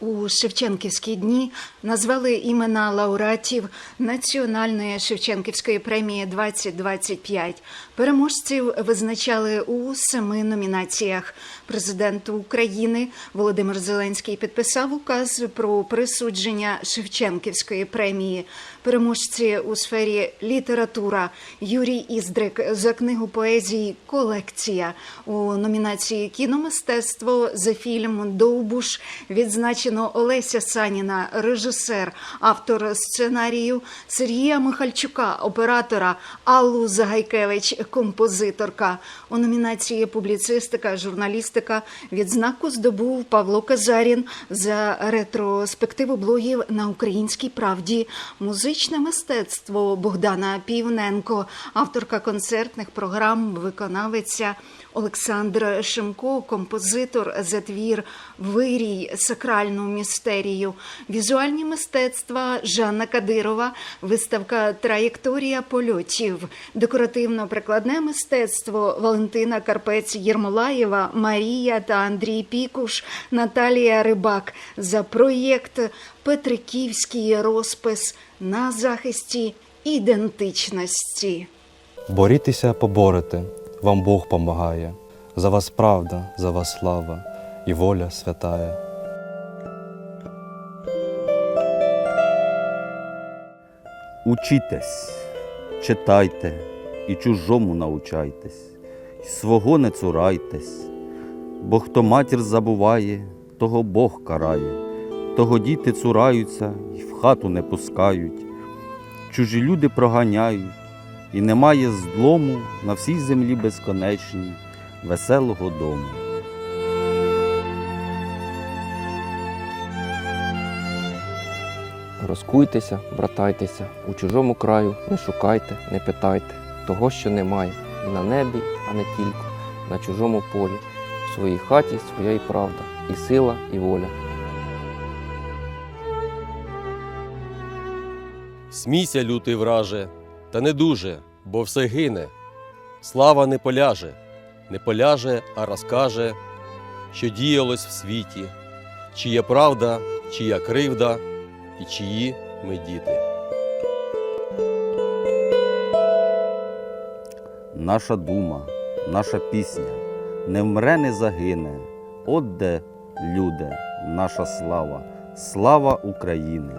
У Шевченківські дні назвали імена лауреатів Національної Шевченківської премії 2025. Переможців визначали у семи номінаціях. Президент України Володимир Зеленський підписав указ про присудження Шевченківської премії. Переможці у сфері література Юрій Іздрик за книгу поезії Колекція у номінації Кіномистецтво за фільм Довбуш відзначено Олеся Саніна, режисер, автор сценарію Сергія Михальчука, оператора Аллу Загайкевич, композиторка. У номінації Публіцистика, журналістика відзнаку здобув Павло Казарін за ретроспективу блогів на українській правді, музичне мистецтво Богдана Півненко, авторка концертних програм, виконавиця Олександр Шимко, композитор за твір Вирій сакральну містерію, візуальні мистецтва Жанна Кадирова, виставка Траєкторія польотів, декоративно-прикладне мистецтво Валентина Карпець Єрмолаєва, Марія та Андрій Пікуш, Наталія Рибак за проєкт Петриківський розпис на захисті ідентичності. Борітеся, поборете, вам Бог помагає. За вас правда, за вас слава і воля святая. Учітесь, читайте і чужому научайтесь, і свого не цурайтесь, бо хто матір забуває, того Бог карає, того діти цураються і в хату не пускають, чужі люди проганяють, і немає злому на всій землі безконечній, веселого дому. Розкуйтеся, братайтеся, у чужому краю не шукайте, не питайте того, що немає, і на небі, а не тільки, на чужому полі, в своїй хаті своя і правда, і сила, і воля. Смійся, лютий враже, та не дуже, бо все гине. Слава не поляже, не поляже, а розкаже, що діялось в світі, чия правда, чия кривда і чиї ми діти. Наша дума, наша пісня не вмре, не загине. От де, люди, наша слава, слава України!